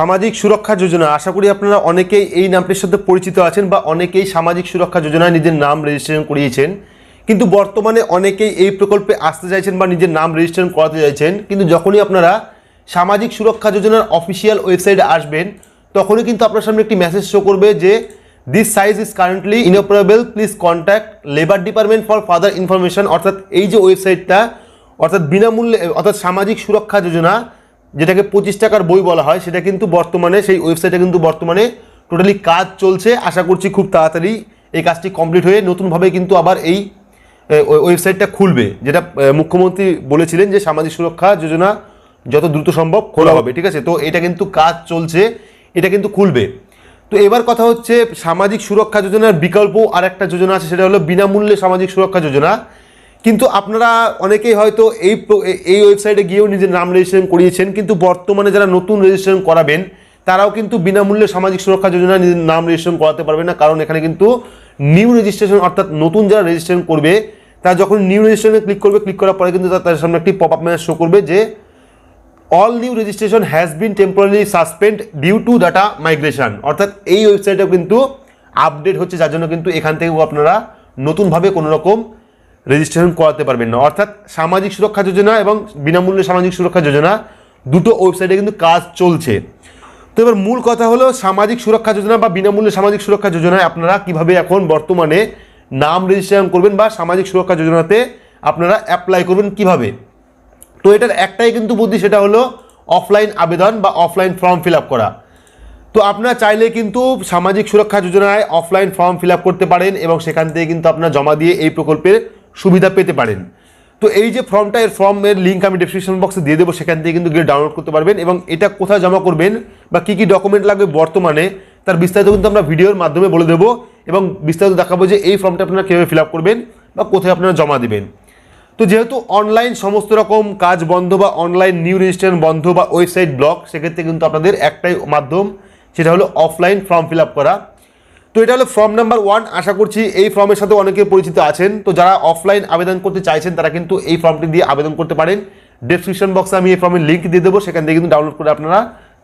সামাজিক সুরক্ষা যোজনা। আশা করি আপনারা অনেকেই এই নামটির সাথে পরিচিত আছেন বা অনেকেই সামাজিক সুরক্ষা যোজনায় নিজের নাম রেজিস্ট্রেশন করিয়েছেন। কিন্তু বর্তমানে অনেকেই এই প্রকল্পে আসতে চাইছেন বা নিজের নাম রেজিস্ট্রেশন করাতে চাইছেন। কিন্তু যখনই আপনারা সামাজিক সুরক্ষা যোজনার অফিসিয়াল ওয়েবসাইটে আসবেন, তখনই কিন্তু আপনার সামনে একটি মেসেজ শো করবে যে this site is currently inoperable please contact labour department for further information অর্থাৎ এই যে ওয়েবসাইটটা অর্থাৎ বিনামূল্যে, অর্থাৎ সামাজিক সুরক্ষা যোজনা যেটাকে পঁচিশ টাকার বই বলা হয়, সেটা কিন্তু বর্তমানে, সেই ওয়েবসাইটে কিন্তু বর্তমানে টোটালি কাজ চলছে। আশা করছি খুব তাড়াতাড়ি এই কাজটি কমপ্লিট হয়ে নতুনভাবে কিন্তু আবার এই ওয়েবসাইটটা খুলবে, যেটা মুখ্যমন্ত্রী বলেছিলেন যে সামাজিক সুরক্ষা যোজনা যত দ্রুত সম্ভব খোলা হবে, ঠিক আছে? তো এটা কিন্তু কাজ চলছে, এটা কিন্তু খুলবে। তো এবার কথা হচ্ছে সামাজিক সুরক্ষা যোজনার বিকল্প আর একটা যোজনা আছে, সেটা হলো বিনামূল্যে সামাজিক সুরক্ষা যোজনা। কিন্তু আপনারা অনেকেই হয়তো এই এই ওয়েবসাইটে গিয়েও নিজের নাম রেজিস্ট্রেশন করিয়েছেন, কিন্তু বর্তমানে যারা নতুন রেজিস্ট্রেশন করাবেন, তারাও কিন্তু বিনামূল্যে সামাজিক সুরক্ষা যোজনা নিজের নাম রেজিস্ট্রেশন করাতে পারবে না। কারণ এখানে কিন্তু নিউ রেজিস্ট্রেশন অর্থাৎ নতুন যারা রেজিস্ট্রেশন করবে, তারা যখন নিউ রেজিস্ট্রেশনে ক্লিক করবে ক্লিক করার পরে কিন্তু তার- সামনে একটি পপ আপ মেসেজ শো করবে যে all new registration has been temporary suspend due to data migration অর্থাৎ এই ওয়েবসাইটেও কিন্তু আপডেট হচ্ছে, যার জন্য কিন্তু এখান থেকেও আপনারা নতুনভাবে কোনো রকম রেজিস্ট্রেশন করাতে পারবেন না। অর্থাৎ সামাজিক সুরক্ষা যোজনা এবং বিনামূল্যে সামাজিক সুরক্ষা যোজনা দুটো ওয়েবসাইটে কিন্তু কাজ চলছে। তো এবার মূল কথা হলো সামাজিক সুরক্ষা যোজনা বা বিনামূল্যে সামাজিক সুরক্ষা যোজনায় আপনারা কীভাবে এখন বর্তমানে নাম রেজিস্ট্রেশন করবেন বা সামাজিক সুরক্ষা যোজনাতে আপনারা অ্যাপ্লাই করবেন কীভাবে? তো এটার একটাই কিন্তু বুদ্ধি সেটা হলো অফলাইন আবেদন বা অফলাইন ফর্ম ফিল আপ করা। তো আপনারা চাইলে কিন্তু সামাজিক সুরক্ষা যোজনায় অফলাইন ফর্ম ফিল আপ করতে পারেন এবং সেখান থেকে কিন্তু আপনারা জমা দিয়ে এই প্রকল্পের সুবিধা পেতে পারেন। তো এই যে ফর্মটা, এর ফর্মের লিঙ্ক আমি ডেসক্রিপশন বক্সে দিয়ে দেবো, সেখান থেকে কিন্তু গিয়ে ডাউনলোড করতে পারবেন এবং এটা কোথায় জমা করবেন বা কী কী ডকুমেন্ট লাগবে বর্তমানে, তার বিস্তারিত কিন্তু আমরা ভিডিওর মাধ্যমে বলে দেবো এবং বিস্তারিত দেখাবো যে এই ফর্মটা আপনারা কীভাবে ফিল করবেন বা কোথায় আপনারা জমা দেবেন। তো যেহেতু অনলাইন সমস্ত রকম কাজ বন্ধ বা অনলাইন নিউ রেজিস্ট্রেশন বন্ধ বা ওয়েবসাইট ব্লক সেক্ষেত্রে কিন্তু আপনাদের একটাই মাধ্যম, সেটা হলো অফলাইন ফর্ম ফিল করা। তো এটা হলো ফর্ম নাম্বার ওয়ান আশা করছি এই ফর্মের সাথে অনেকে পরিচিত আছেন। তো যারা অফলাইন আবেদন করতে চাইছেন, তারা কিন্তু এই ফর্মটি দিয়ে আবেদন করতে পারেন। ডেসক্রিপশন বক্সে আমি এই ফর্মের লিঙ্ক দিয়ে দেবো, সেখান থেকে কিন্তু ডাউনলোড করে আপনারা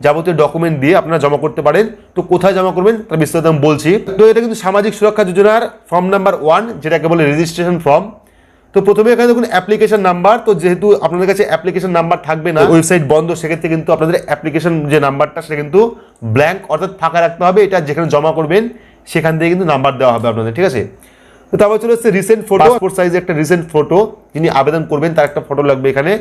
যাবতীয় ডকুমেন্ট দিয়ে আপনারা জমা করতে পারেন। তো কোথায় জমা করবেন তার বিস্তারিত আমি বলছি। তো এটা কিন্তু সামাজিক সুরক্ষা যোজনার ফর্ম নাম্বার ওয়ান যেটাকে বলে রেজিস্ট্রেশন ফর্ম তো প্রথমে এখানে দেখুন অ্যাপ্লিকেশন নাম্বার তো যেহেতু আপনাদের কাছে অ্যাপ্লিকেশন নাম্বার থাকবে না ওয়েবসাইট বন্ধ, সেক্ষেত্রে কিন্তু আপনাদের অ্যাপ্লিকেশন যে নাম্বারটা সেটা কিন্তু ব্ল্যাঙ্ক অর্থাৎ ফাঁকা রাখতে হবে। এটা যেখানে জমা করবেন সেখান থেকে কিন্তু নাম্বার দেওয়া হবে আপনাদের, ঠিক আছে? তো তারপর চলে এসছে রিসেন্ট ফটো পাসপোর্ট সাইজে একটা রিসেন্ট ফটো যিনি আবেদন করবেন, তার একটা ফটো লাগবে এখানে।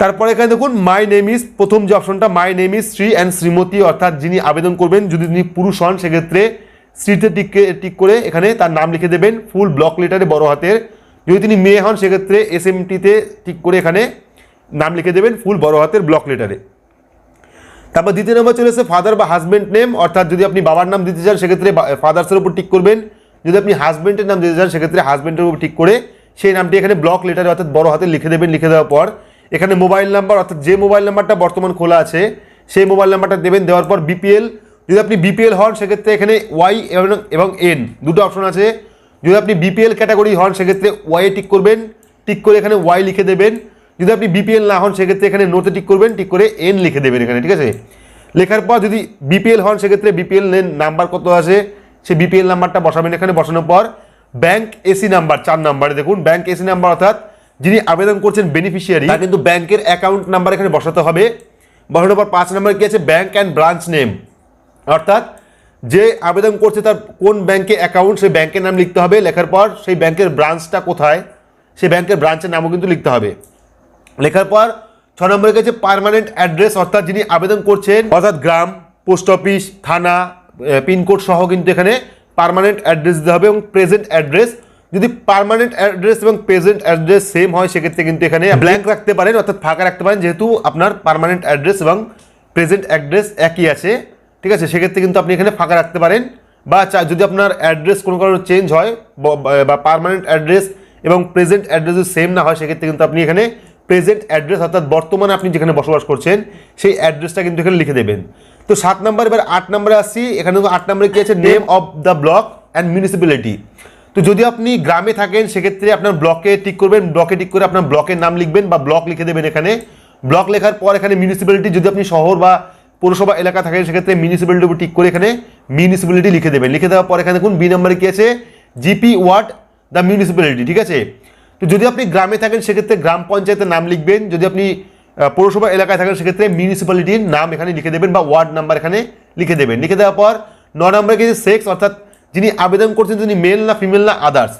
তারপরে এখানে দেখুন মাই নেম ইজ প্রথম যে অপশনটা my name is Shri and Shrimati অর্থাৎ যিনি আবেদন করবেন, যদি তিনি পুরুষ হন, সেক্ষেত্রে শ্রীতে টিক টিক করে এখানে তার নাম লিখে দেবেন ফুল ব্লক লেটারে বড় হাতের। যদি তিনি মেয়ে হন, সেক্ষেত্রে এস এমটিতে টিক করে এখানে নাম লিখে দেবেন ফুল বড় হাতের ব্লক লেটারে তারপর দ্বিতীয় নম্বর চলে এসেছে ফাদার বা হাজব্যান্ড নেম অর্থাৎ যদি আপনি বাবার নাম দিতে চান, সেক্ষেত্রে ফাদার্সের উপর টিক করবেন। যদি আপনি হাজব্যান্ডের নাম দিতে চান, সেক্ষেত্রে হাজব্যান্ডের উপর টিক করে সেই নামটি এখানে ব্লক লেটারে অর্থাৎ বড় হাতে লিখে দেবেন, লিখে দেওয়ার পর। এখানে মোবাইল নাম্বার অর্থাৎ যে মোবাইল নাম্বারটা বর্তমান খোলা আছে, সেই মোবাইল নাম্বারটা দেবেন, দেওয়ার পর বিপিএল যদি আপনি বিপিএল হন, সেক্ষেত্রে এখানে ওয়াই এবং এন দুটো অপশন আছে। যদি আপনি বিপিএল ক্যাটাগরি হন, সেক্ষেত্রে ওয়াই টিক করবেন। টিক করে এখানে ওয়াই লিখে দেবেন। যদি আপনি বিপিএল না হন, সেক্ষেত্রে এখানে নোতে টিক করবেন, টিক করে এন লিখে দেবেন এখানে, ঠিক আছে? লেখার পর যদি বিপিএল হন, সেক্ষেত্রে বিপিএল নাম্বার কত আছে সেই বিপিএল নাম্বারটা বসাবেন এখানে, বসানোর পর ব্যাংক এসি নাম্বার চার নাম্বারে দেখুন ব্যাংক এসি নাম্বার অর্থাৎ যিনি আবেদন করছেন বেনিফিশিয়ারি তার কিন্তু ব্যাংকের অ্যাকাউন্ট নাম্বার এখানে বসাতে হবে। বসানোর পর পাঁচ নাম্বার কি আছে? ব্যাংক অ্যান্ড ব্রাঞ্চ নেম অর্থাৎ যে আবেদন করছে তার কোন ব্যাংকে অ্যাকাউন্ট সেই ব্যাংকের নাম লিখতে হবে। লেখার পর সেই ব্যাংকের ব্রাঞ্চটা কোথায়? সেই ব্যাংকের ব্রাঞ্চের নামও কিন্তু লিখতে হবে। লেখার পর ছ নম্বরে গেছে পার্মানেন্ট অ্যাড্রেস অর্থাৎ যিনি আবেদন করছেন, অর্থাৎ গ্রাম পোস্ট অফিস থানা পিনকোড সহ কিন্তু এখানে পার্মানেন্ট অ্যাড্রেস দিতে হবে এবং প্রেজেন্ট অ্যাড্রেস যদি পারমানেন্ট অ্যাড্রেস এবং প্রেজেন্ট অ্যাড্রেস সেম হয়, সেক্ষেত্রে কিন্তু এখানে ব্ল্যাঙ্ক রাখতে পারেন, অর্থাৎ ফাঁকা রাখতে পারেন, যেহেতু আপনার পার্মানেন্ট অ্যাড্রেস এবং প্রেজেন্ট অ্যাড্রেস একই আছে। ঠিক আছে? সেক্ষেত্রে কিন্তু আপনি এখানে ফাঁকা রাখতে পারেন বা যদি আপনার অ্যাড্রেস কোনো কারণে চেঞ্জ হয়, বা পার্মানেন্ট অ্যাড্রেস এবং প্রেজেন্ট অ্যাড্রেস সেম না হয়, সেক্ষেত্রে কিন্তু আপনি এখানে প্রেজেন্ট অ্যাড্রেস অর্থাৎ বর্তমানে আপনি যেখানে বসবাস করছেন সেই অ্যাড্রেসটা কিন্তু এখানে লিখে দেবেন। তো সাত নম্বর এবার আট নম্বরে আসছি এখানে আট নম্বরে কি আছে? Name of the block and municipality তো যদি আপনি গ্রামে থাকেন সেক্ষেত্রে আপনার ব্লকে টিক করবেন। ব্লকে টিক করে আপনার ব্লকের নাম লিখবেন বা ব্লক লিখে দেবেন এখানে। ব্লক লেখার পর এখানে মিউনিসিপ্যালিটি যদি আপনি শহর বা পৌরসভা এলাকা থাকেন সেক্ষেত্রে মিউনিসিপ্যালিটি উপর টিক করে এখানে মিউনিসিপ্যালিটি লিখে দেবেন। লিখে দেওয়ার পর এখানে দেখুন বি নাম্বারে কি আছে? জিপি ওয়ার্ড দ্য মিউনিসিপ্যালিটি ঠিক আছে? তো যদি আপনি গ্রামে থাকেন, সেক্ষেত্রে গ্রাম পঞ্চায়েতের নাম লিখবেন। যদি আপনি পৌরসভা এলাকায় থাকেন, সেক্ষেত্রে মিউনিসিপ্যালিটির নাম এখানে লিখে দেবেন বা ওয়ার্ড নাম্বার এখানে লিখে দেবেন। লিখে দেওয়ার পর ন নম্বরে কি সেক্স অর্থাৎ যিনি আবেদন করছেন, তিনি মেল না ফিমেল না আদার্স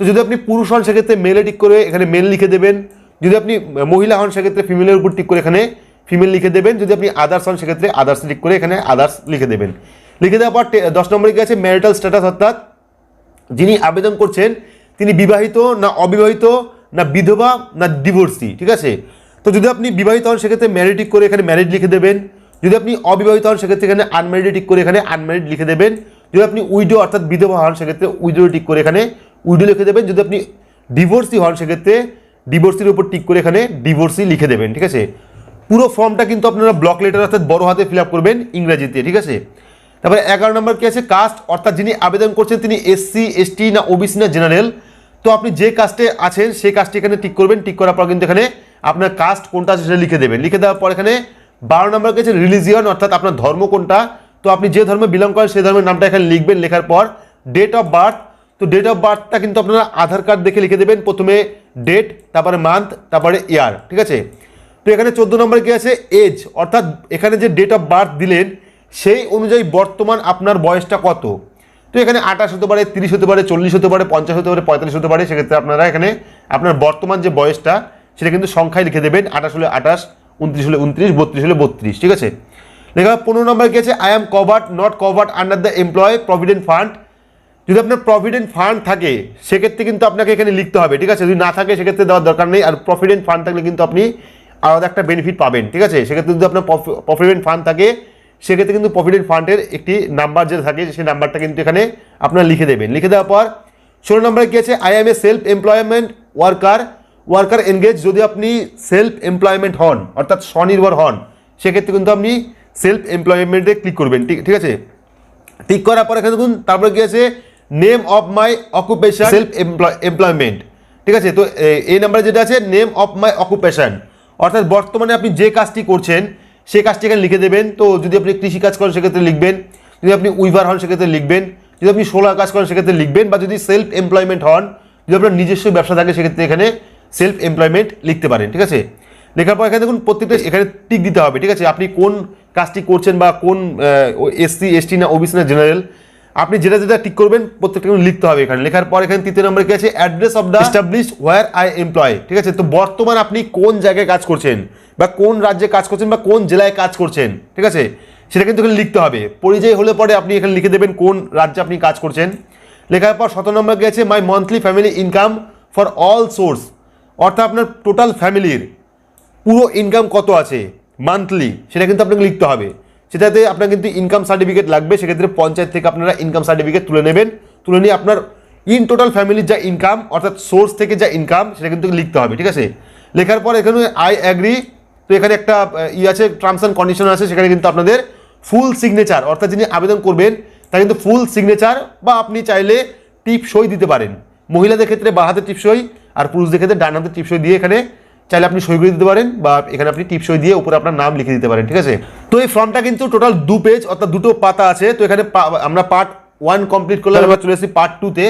তো যদি আপনি পুরুষ হন, সেক্ষেত্রে মেলে টিক করে এখানে মেল লিখে দেবেন। যদি আপনি মহিলা হন, সেক্ষেত্রে ফিমেলের উপর টিক করে এখানে ফিমেল লিখে দেবেন। যদি আপনি আদার্স হন, সেক্ষেত্রে আদার্স টিক করে এখানে আদার্স লিখে দেবেন। লিখে দেওয়ার পর দশ নম্বরে আছে ম্যারিটাল স্ট্যাটাস অর্থাৎ যিনি আবেদন করছেন তিনি বিবাহিত না অবিবাহিত, না বিধবা, না ডিভোর্সি ঠিক আছে? তো যদি আপনি বিবাহিত হন, সেক্ষেত্রে ম্যারিড টিক করে এখানে ম্যারিড লিখে দেবেন। যদি আপনি অবিবাহিত হন, সেক্ষেত্রে এখানে আনম্যারিড টিক করে এখানে আনম্যারিড লিখে দেবেন। যদি আপনি উইডো অর্থাৎ বিধবা হন, সেক্ষেত্রে উইডো টিক করে এখানে উইডো লিখে দেবেন। যদি আপনি ডিভোর্সি হন, সেক্ষেত্রে ডিভোর্সির উপর টিক করে এখানে ডিভোর্সি লিখে দেবেন, ঠিক আছে? পুরো ফর্মটা কিন্তু আপনারা ব্লক লেটার অর্থাৎ বড় হাতে ফিল করবেন ইংরাজিতে, ঠিক আছে? তারপরে এগারো নম্বর কি আছে কাস্ট অর্থাৎ যিনি আবেদন করছেন তিনি এসসি এসটি না ওবিসি না জেনারেল তো আপনি যে কাস্টে আছেন, সেই কাস্টটি এখানে টিক করবেন। টিক করার পর কিন্তু এখানে আপনার কাস্ট কোনটা আছে সেটা লিখে দেবেন। লিখে দেওয়ার পর এখানে বারো নম্বর কি আছে রিলিজিয়ন অর্থাৎ আপনার ধর্ম কোনটা। তো আপনি যে ধর্মে বিলং করেন, সেই ধর্মের নামটা এখানে লিখবেন। লেখার পর ডেট অফ বার্থ তো ডেট অফ বার্থটা কিন্তু আপনারা আধার কার্ড দেখে লিখে দেবেন। প্রথমে ডেট তারপরে মান্থ তারপরে ইয়ার ঠিক আছে? তো এখানে চোদ্দ নম্বরে কি আছে এজ অর্থাৎ এখানে যে ডেট অফ বার্থ দিলেন সেই অনুযায়ী বর্তমান আপনার বয়সটা কত? তো এখানে আঠাশ হতে পারে, তিরিশ হতে পারে, চল্লিশ হতে পারে, পঞ্চাশ হতে পারে, পঁয়তাল্লিশ হতে পারে, সেক্ষেত্রে আপনারা এখানে আপনার বর্তমান যে বয়সটা, সেটা কিন্তু সংখ্যায় লিখে দেবেন। আঠাশ হলে আঠাশ, উনত্রিশ হলে উনত্রিশ, বত্রিশ হলে বত্রিশ, ঠিক আছে? লেখা পনেরো নম্বর কি আছে? I am covered not covered under the employ provident fund যদি আপনার প্রভিডেন্ট ফান্ড থাকে, সেক্ষেত্রে কিন্তু আপনাকে এখানে লিখতে হবে, ঠিক আছে? যদি না থাকে, সেক্ষেত্রে দেওয়ার দরকার নেই। আর প্রভিডেন্ট ফান্ড থাকলে কিন্তু আপনি আলাদা একটা বেনিফিট পাবেন, ঠিক আছে? সেক্ষেত্রে যদি আপনার প্রভিডেন্ট ফান্ড থাকে সেক্ষেত্রে কিন্তু প্রভিডেন্ট ফান্ডের একটি নাম্বার যেটা থাকে, সেই নাম্বারটা কিন্তু এখানে আপনারা লিখে দেবেন। লিখে দেওয়ার পর ষোলো নম্বরে কী আছে? I am a self employment worker worker engage যদি আপনি সেলফ এমপ্লয়মেন্ট হন, অর্থাৎ স্বনির্ভর হন, সেক্ষেত্রে কিন্তু আপনি সেলফ এমপ্লয়মেন্টে ক্লিক করবেন, ঠিক ঠিক আছে? ক্লিক করার পর এখানে দেখুন, তারপরে কী আছে? Name of my occupation self employ employment ঠিক আছে? তো এই নাম্বারে যেটা আছে নেম অফ মাই অকুপেশন অর্থাৎ বর্তমানে আপনি যে কাজটি করছেন সেই কাজটি এখানে লিখে দেবেন। তো যদি আপনি কৃষিকাজ করেন, সেক্ষেত্রে লিখবেন। যদি আপনি উইভার হন, সেক্ষেত্রে লিখবেন। যদি আপনি সোলার কাজ করেন, সেক্ষেত্রে লিখবেন। বা যদি সেলফ এমপ্লয়মেন্ট হন, যদি আপনার নিজস্ব ব্যবসা থাকে, সেক্ষেত্রে এখানে সেলফ এমপ্লয়মেন্ট লিখতে পারেন, ঠিক আছে? লেখার পর এখানে দেখুন, প্রত্যেকটা এখানে টিক দিতে হবে, ঠিক আছে? আপনি কোন কাজটি করছেন বা কোন এসসি এসটি না ওবিসি না জেনারেল আপনি যেটা যেটা টিক করবেন, প্রত্যেকটা লিখতে হবে এখানে। লেখার পর এখানে তৃতীয় নম্বরে কি আছে? Address of the establish where I employ ঠিক আছে? তো বর্তমান আপনি কোন জায়গায় কাজ করছেন, বা কোন রাজ্যে কাজ করছেন, বা কোন জেলায় কাজ করছেন, ঠিক আছে? সেটা কিন্তু এখানে লিখতে হবে। পরিযায়ী হলে পরে আপনি এখানে লিখে দেবেন কোন রাজ্যে আপনি কাজ করছেন। লেখার পর শত নম্বর আছে? My monthly family income for all source অর্থাৎ আপনার টোটাল ফ্যামিলির পুরো ইনকাম কত আছে? মান্থলি সেটা কিন্তু আপনাকে লিখতে হবে। সেটাতে আপনার কিন্তু ইনকাম সার্টিফিকেট লাগবে, সেক্ষেত্রে পঞ্চায়েত থেকে আপনারা ইনকাম সার্টিফিকেট তুলে নেবেন। তুলে নিয়ে আপনার ইন টোটাল ফ্যামিলির যা ইনকাম অর্থাৎ সোর্স থেকে যা ইনকাম সেটা কিন্তু লিখতে হবে, ঠিক আছে? লেখার পর এখানে আই অ্যাগ্রি তো এখানে একটা ই আছে টার্মস অ্যান্ড কন্ডিশন আছে, সেখানে কিন্তু আপনাদের ফুল সিগনেচার অর্থাৎ যিনি আবেদন করবেন তা কিন্তু ফুল সিগনেচার বা আপনি চাইলে টিপ সই দিতে পারেন। মহিলাদের ক্ষেত্রে বা হাতে টিপ সই, আর পুরুষদের ক্ষেত্রে ডান হাতে টিপ সই দিয়ে এখানে চাইলে আপনি সই করে দিতে পারেন, বা এখানে আপনি টিপ সই দিয়ে উপরে আপনার নাম লিখে দিতে পারেন, ঠিক আছে? তো এই ফর্মটা কিন্তু টোটাল দু পেজ অর্থাৎ দুটো পাতা আছে। তো এখানে আমরা পার্ট ওয়ান কমপ্লিট করলে আমরা চলে এসেছি পার্ট টুতে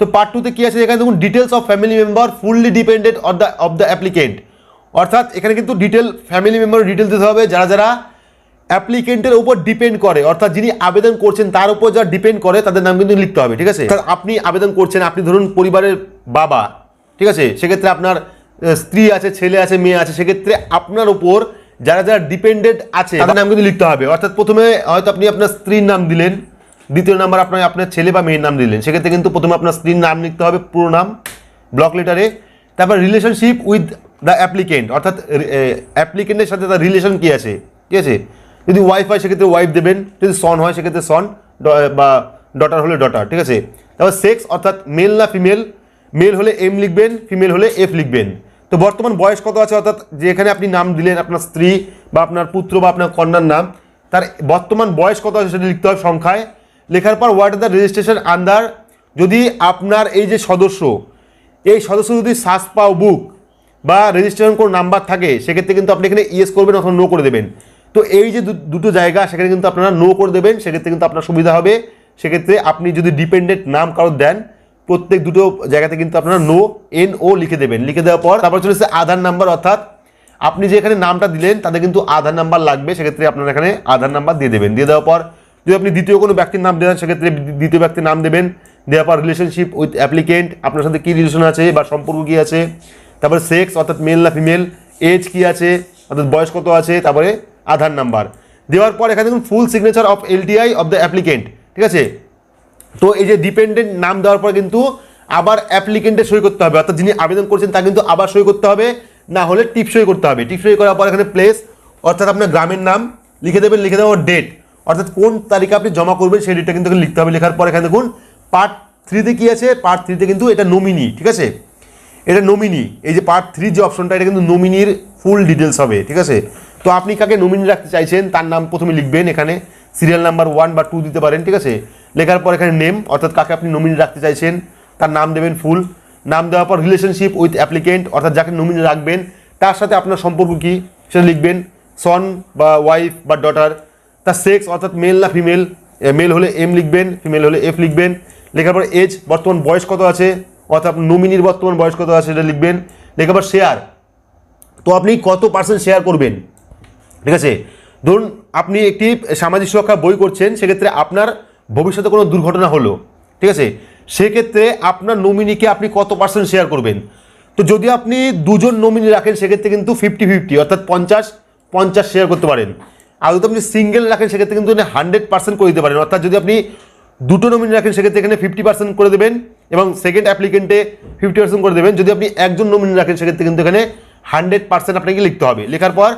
তো। পার্ট টুতে কি আছে? এখানে দেখুন details of family member fully dependent of the of the applicant অর্থাৎ এখানে কিন্তু ডিটেল ফ্যামিলি মেম্বার ডিটেল দিতে হবে। যারা যারা অ্যাপ্লিকেন্টের উপর ডিপেন্ড করে অর্থাৎ যিনি আবেদন করছেন তার উপর যা ডিপেন্ড করে তাদের নাম কিন্তু লিখতে হবে ঠিক আছে? আপনি আবেদন করছেন আপনি ধরুন পরিবারের বাবা ঠিক আছে? সেক্ষেত্রে আপনার স্ত্রী আছে ছেলে আছে মেয়ে আছে সেক্ষেত্রে আপনার উপর যারা যারা ডিপেন্ডেন্ট আছে তাদের নাম কিন্তু লিখতে হবে। অর্থাৎ প্রথমে হয়তো আপনি আপনার স্ত্রীর নাম দিলেন দ্বিতীয় নাম্বার আপনার আপনার ছেলে বা মেয়ের নাম দিলেন। সেক্ষেত্রে কিন্তু প্রথমে আপনার স্ত্রীর নাম লিখতে হবে পুরো নাম ব্লক লেটারে তারপর রিলেশনশিপ উইথ দ্য অ্যাপ্লিকেন্ট অর্থাৎ অ্যাপ্লিকেন্টের সাথে তার রিলেশন কী আছে? ঠিক আছে? যদি ওয়াইফ হয় সেক্ষেত্রে ওয়াইফ দেবেন। যদি সন হয় সেক্ষেত্রে সন বা ডটার হলে ডটার ঠিক আছে? তারপর সেক্স অর্থাৎ মেল না ফিমেল মেল হলে এম লিখবেন ফিমেল হলে এফ লিখবেন। তো বর্তমান বয়স কত আছে অর্থাৎ যেখানে আপনি নাম দিলেন, আপনার স্ত্রী বা আপনার পুত্র বা আপনার কন্যার নাম, তার বর্তমান বয়স কত আছে সেটা লিখতে হবে সংখ্যায়। লেখার পর হোয়াট দ্য রেজিস্ট্রেশন আন্ডার যদি আপনার এই যে সদস্য, এই সদস্য যদি সাস পাও বুক বা রেজিস্ট্রেশন কোনো নাম্বার থাকে, সেক্ষেত্রে কিন্তু আপনি এখানে ইয়েস করবেন অথবা নো করে দেবেন। তো এই যে দুটো জায়গা, সেখানে কিন্তু আপনারা নো করে দেবেন, সেক্ষেত্রে কিন্তু আপনার সুবিধা হবে। সেক্ষেত্রে আপনি যদি ডিপেন্ডেন্ট নাম কারোর দেন প্রত্যেক দুটো জায়গাতে কিন্তু আপনারা নো এন ও লিখে দেবেন। লিখে দেওয়ার পর তারপর চলে আধার নাম্বার অর্থাৎ আপনি যে এখানে নামটা দিলেন তাদের কিন্তু আধার নাম্বার লাগবে। সেক্ষেত্রে আপনারা এখানে আধার নাম্বার দিয়ে দেবেন। দিয়ে দেওয়ার পর যদি আপনি দ্বিতীয় কোনো ব্যক্তির নাম দেন, সেক্ষেত্রে দ্বিতীয় ব্যক্তির নাম দেবেন। দেওয়ার পর রিলেশনশিপ উইথ অ্যাপ্লিকেন্ট আপনার সাথে কী রিলেশন আছে বা সম্পর্ক কী আছে? তারপরে সেক্স অর্থাৎ মেল না ফিমেল এজ কী আছে? অর্থাৎ বয়স কত আছে? তারপরে আধার নাম্বার দেওয়ার পর এখানে দেখুন full signature of LTI of the applicant ঠিক আছে? তো এই যে ডিপেন্ডেন্ট নাম দেওয়ার পর কিন্তু আবার অ্যাপ্লিকেন্টে সই করতে হবে। অর্থাৎ যিনি আবেদন করছেন তা কিন্তু আবার সই করতে হবে, না হলে টিপ সই করতে হবে। টিপ সই করার পর এখানে প্লেস অর্থাৎ আপনার গ্রামের নাম লিখে দেবেন, লিখে দেওয়ার ডেট অর্থাৎ কোন তারিখে আপনি জমা করবেন সেই ডেটটা কিন্তু লিখতে হবে। লেখার পর এখানে দেখুন পার্ট থ্রিতে কী আছে? পার্ট থ্রিতে কিন্তু এটা নমিনি ঠিক আছে? এটা নমিনি এই যে পার্ট থ্রি যে অপশনটা এটা কিন্তু নমিনির ফুল ডিটেলস হবে, ঠিক আছে? তো আপনি কাকে নমিনি রাখতে চাইছেন, তার নাম প্রথমে লিখবেন এখানে। সিরিয়াল নাম্বার ওয়ান বা টু দিতে পারেন, ঠিক আছে? লেখার পর এখানে নেম অর্থাৎ কাকে আপনি নমিনি রাখতে চাইছেন, তার নাম দেবেন ফুল। নাম দেওয়ার পর রিলেশনশিপ উইথ অ্যাপ্লিকেন্ট অর্থাৎ যাকে নমিনি রাখবেন, তার সাথে আপনার সম্পর্ক কী, সেটা লিখবেন সন বা ওয়াইফ বা ডটার তার সেক্স অর্থাৎ মেল না ফিমেল মেল হলে এম লিখবেন ফিমেল হলে এফ লিখবেন। লেখার পর এজ বর্তমান বয়স কত আছে, অর্থাৎ নমিনির বর্তমান বয়স কত আছে, সেটা লিখবেন। লেখার পর শেয়ার তো আপনি কত পার্সেন্ট শেয়ার করবেন? ঠিক আছে? ধরুন, আপনি একটি সামাজিক সুরক্ষা বই করছেন, সেক্ষেত্রে আপনার ভবিষ্যতে কোনো দুর্ঘটনা হলো, ঠিক আছে? সেক্ষেত্রে আপনার নমিনিকে আপনি কত পার্সেন্ট শেয়ার করবেন? তো যদি আপনি দুজন নমিনি রাখেন, সেক্ষেত্রে কিন্তু ফিফটি ফিফটি অর্থাৎ পঞ্চাশ পঞ্চাশ শেয়ার করতে পারেন। আর যদি আপনি সিঙ্গেল রাখেন, সেক্ষেত্রে কিন্তু হান্ড্রেড পার্সেন্ট করে দিতে পারেন। অর্থাৎ যদি আপনি দুটো নমিনি রাখেন, সেক্ষেত্রে এখানে ফিফটি পার্সেন্ট করে দেবেন এবং সেকেন্ড অ্যাপ্লিকেন্টে ফিফটি পার্সেন্ট করে দেবেন। যদি আপনি একজন নমিনি রাখেন, সেক্ষেত্রে কিন্তু এখানে হান্ড্রেড পার্সেন্ট আপনাকে লিখতে হবে। লেখার পর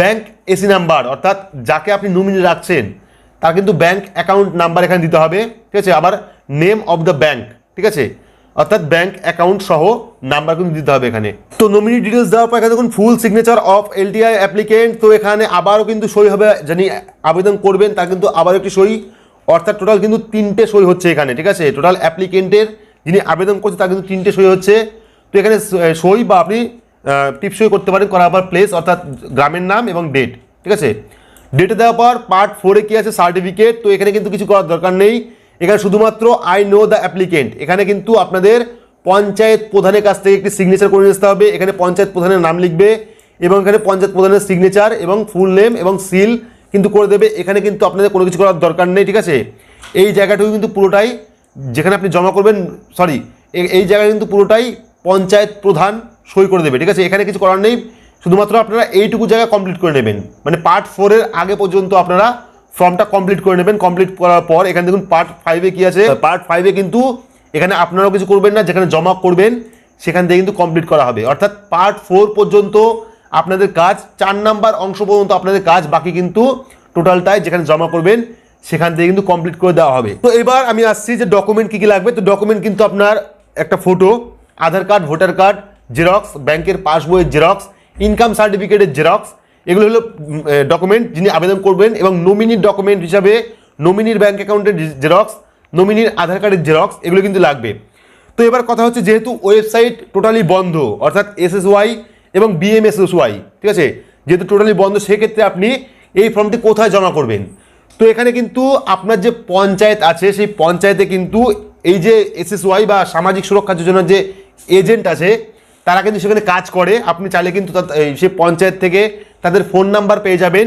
ব্যাংক এসি নাম্বার অর্থাৎ যাকে আপনি নমিনি রাখছেন তার কিন্তু ব্যাংক অ্যাকাউন্ট নাম্বার এখানে দিতে হবে, ঠিক আছে? আবার নেম অফ দ্য ব্যাংক ঠিক আছে? অর্থাৎ ব্যাংক অ্যাকাউন্ট সহ নাম্বার কিন্তু দিতে হবে এখানে। তো নমিনি ডিটেলস দেওয়ার পর এখানে দেখুন full signature of LTI applicant তো এখানে আবারও কিন্তু সই হবে, যিনি আবেদন করবেন তার কিন্তু আবারও একটি সই, অর্থাৎ টোটাল কিন্তু তিনটে সই হচ্ছে এখানে, ঠিক আছে? টোটাল অ্যাপ্লিকেন্টের যিনি আবেদন করছে তার কিন্তু তিনটে সই হচ্ছে। তো এখানে সই বা আপনি টিপসই করতে পারেন, করার পর প্লেস অর্থাৎ গ্রামের নাম এবং ডেট ঠিক আছে? ডেটে দেওয়ার পর পার্ট ফোরে কি আছে? সার্টিফিকেট তো এখানে কিন্তু কিছু করার দরকার নেই। এখানে শুধুমাত্র আই নো দ্য অ্যাপ্লিকেন্ট এখানে কিন্তু আপনাদের পঞ্চায়েত প্রধানের কাছ থেকে একটি সিগনেচার করে আসতে হবে। এখানে পঞ্চায়েত প্রধানের নাম লিখবে এবং এখানে পঞ্চায়েত প্রধানের সিগনেচার এবং ফুল নেম এবং সিল কিন্তু করে দেবে। এখানে কিন্তু আপনাদের কোনো কিছু করার দরকার নেই, ঠিক আছে? এই জায়গাটুকু কিন্তু পুরোটাই যেখানে আপনি জমা করবেন সরি এই জায়গায় কিন্তু পুরোটাই পঞ্চায়েত প্রধান সই করে দেবে, ঠিক আছে? এখানে কিছু করার নেই। শুধুমাত্র আপনারা এইটুকু জায়গা কমপ্লিট করে নেবেন। মানে পার্ট ফোরের আগে পর্যন্ত আপনারা ফর্মটা কমপ্লিট করে নেবেন। কমপ্লিট করার পর এখানে দেখুন পার্ট ফাইভে কি আছে? পার্ট ফাইভে কিন্তু এখানে আপনারাও কিছু করবেন না, যেখানে জমা করবেন, সেখান থেকে কিন্তু কমপ্লিট করা হবে। অর্থাৎ পার্ট ফোর পর্যন্ত আপনাদের কাজ, চার নাম্বার অংশ পর্যন্ত আপনাদের কাজ, বাকি কিন্তু টোটালটাই যেখানে জমা করবেন, সেখান থেকে কিন্তু কমপ্লিট করে দেওয়া হবে। তো এবার আমি আসছি যে ডকুমেন্ট কী কী লাগবে। তো ডকুমেন্ট কিন্তু আপনার একটা photo Aadhaar card voter card xerox ব্যাংকের পাসবইয়ের জেরক্স ইনকাম সার্টিফিকেটের জেরক্স এগুলো হলো ডকুমেন্ট যিনি আবেদন করবেন এবং নমিনির ডকুমেন্ট হিসাবে নমিনির ব্যাঙ্ক অ্যাকাউন্টের জেরক্স নমিনির আধার কার্ডের জেরক্স এগুলো কিন্তু লাগবে। তো এবার কথা হচ্ছে যেহেতু ওয়েবসাইট টোটালি বন্ধ, অর্থাৎ এসএসওয়াই এবং বিএমএসএসওয়াই ঠিক আছে? যেহেতু টোটালি বন্ধ, সেক্ষেত্রে আপনি এই ফর্মটি কোথায় জমা করবেন? তো এখানে কিন্তু আপনার যে পঞ্চায়েত আছে, সেই পঞ্চায়েতে কিন্তু এই যে এসএসওয়াই বা সামাজিক সুরক্ষা যোজনার যে এজেন্ট আছে তারা কিন্তু সেখানে কাজ করে। আপনি চাইলে কিন্তু সেই পঞ্চায়েত থেকে তাদের ফোন নাম্বার পেয়ে যাবেন।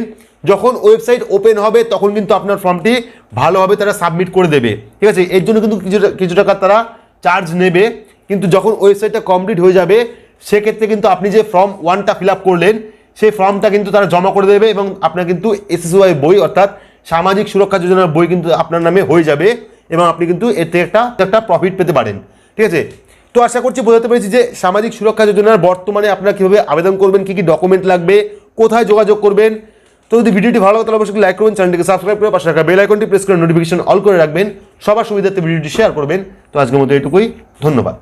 যখন ওয়েবসাইট ওপেন হবে, তখন কিন্তু আপনার ফর্মটি ভালোভাবে তারা সাবমিট করে দেবে। ঠিক আছে? এর জন্য কিন্তু কিছু কিছু টাকা তারা চার্জ নেবে। কিন্তু যখন ওয়েবসাইটটা কমপ্লিট হয়ে যাবে, সেক্ষেত্রে কিন্তু আপনি যে ফর্ম ওয়ানটা ফিল করলেন, সেই ফর্মটা কিন্তু তারা জমা করে দেবে এবং আপনার কিন্তু এসএসওয়াই বই, অর্থাৎ সামাজিক সুরক্ষা যোজনার বই কিন্তু আপনার নামে হয়ে যাবে এবং আপনি কিন্তু এর থেকে একটা একটা প্রফিট পেতে পারেন। ঠিক আছে? তো আশা করছি বোঝাতে পেরেছি যে সামাজিক সুরক্ষা যোজনার বর্তমানে আপনারা কীভাবে আবেদন করবেন, কী কী ডকুমেন্ট লাগবে, কোথায় যোগাযোগ করবেন। তো যদি ভিডিওটি ভালো লাগে, তাহলে অবশ্যই লাইক করবেন, চ্যানেলটিকে সাবস্ক্রাইব করে পাশে রাখা বেল আইকনটি প্রেস করে নোটিফিকেশন অল করে রাখবেন। সবার সুবিধার্থে ভিডিওটি শেয়ার করবেন। তো আজকের মতো এটুকুই। ধন্যবাদ।